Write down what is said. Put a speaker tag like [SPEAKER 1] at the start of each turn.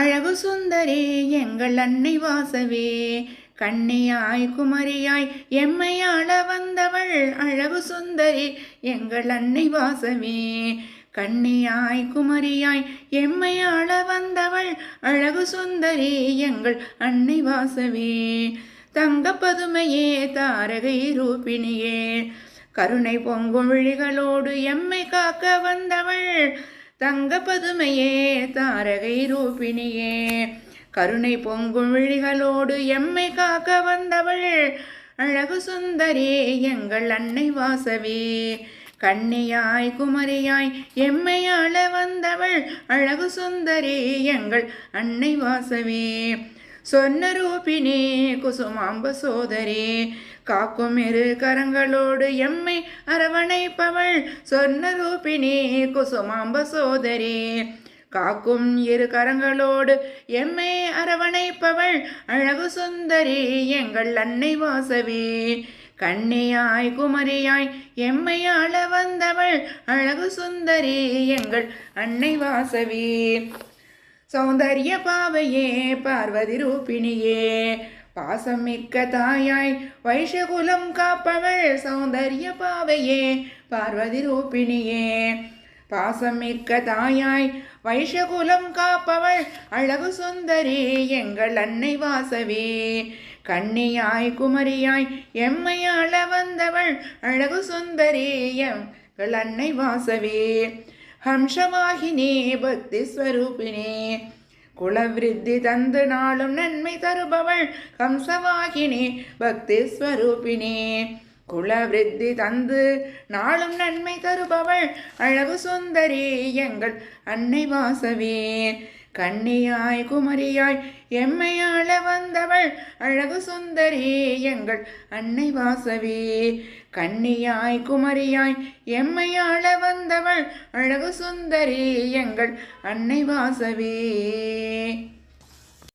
[SPEAKER 1] அழகு சுந்தரி எங்கள் அன்னை வாசவே. கண்ணியாய் குமரியாய் எம்மையாள வந்தவள் அழகு சுந்தரி எங்கள் அன்னை வாசவே. கண்ணியாய் குமரியாய் எம்மையாள வந்தவள் அழகு சுந்தரி எங்கள் அன்னை வாசவே. தங்க பதுமையே தாரகை ரூபிணியே. கருணை பொங்கும் விழிகளோடு எம்மை காக்க வந்தவள் தங்க பதுமையே தாரகை ரூபிணியே. கருணை பொங்கும் விழிகளோடு எம்மை காக்க வந்தவள் அழகு சுந்தரே எங்கள் அன்னை வாசவே. கண்ணியாய் குமரியாய் எம்மையாள வந்தவள் அழகு சுந்தரி எங்கள் அன்னை வாசவே. சொன்னரூபினே குசுமாம்ப சோதரே காக்கும் இரு கரங்களோடு எம்மை அரவணைப்பவள். சொன்னரூபினே குசுமாம்ப சோதரே காக்கும் இரு கரங்களோடு எம்மை அரவணைப்பவள். அழகு சுந்தரி எங்கள் அன்னை வாசவே கண்ணியாய் குமரியாய் எம்மையாள வந்தவள். அழகு சுந்தரி எங்கள் அன்னை வாசவே. சௌந்தரிய பாவையே பார்வதி ரூபிணியே. பாசம் மிக்க தாயாய் வைஷகுலம் காப்பவள் சௌந்தரிய பாவையே பார்வதி ரூபிணியே. பாசம் மிக்க தாயாய் வைஷகுலம் காப்பவள் அழகு சுந்தரி எங்கள் அன்னை வாசவே. கண்ணியாய் குமரியாய் எம்மையாள வந்தவள் அழகு சுந்தரி எங்கள் அன்னை வாசவே. ஹம்சவாகினே பக்தி ஸ்வரூபினே குலவிருத்தி தந்து நாளும் நன்மை தருபவள் ஹம்சவாகினே பக்தி ஸ்வரூபினே குலவிருத்தி தந்து நாளும் நன்மை தருபவள் அழகு சுந்தரி எங்கள் அன்னை வாசவே. கண்ணியாய் குமரியாய் எம்மையாள வந்தவள் அழகு சுந்தரி எங்கள் அன்னை வாசவே. கண்ணியாய் குமரியாய் எம்மையாள வந்தவள் அழகு சுந்தரி எங்கள் அன்னை வாசவே.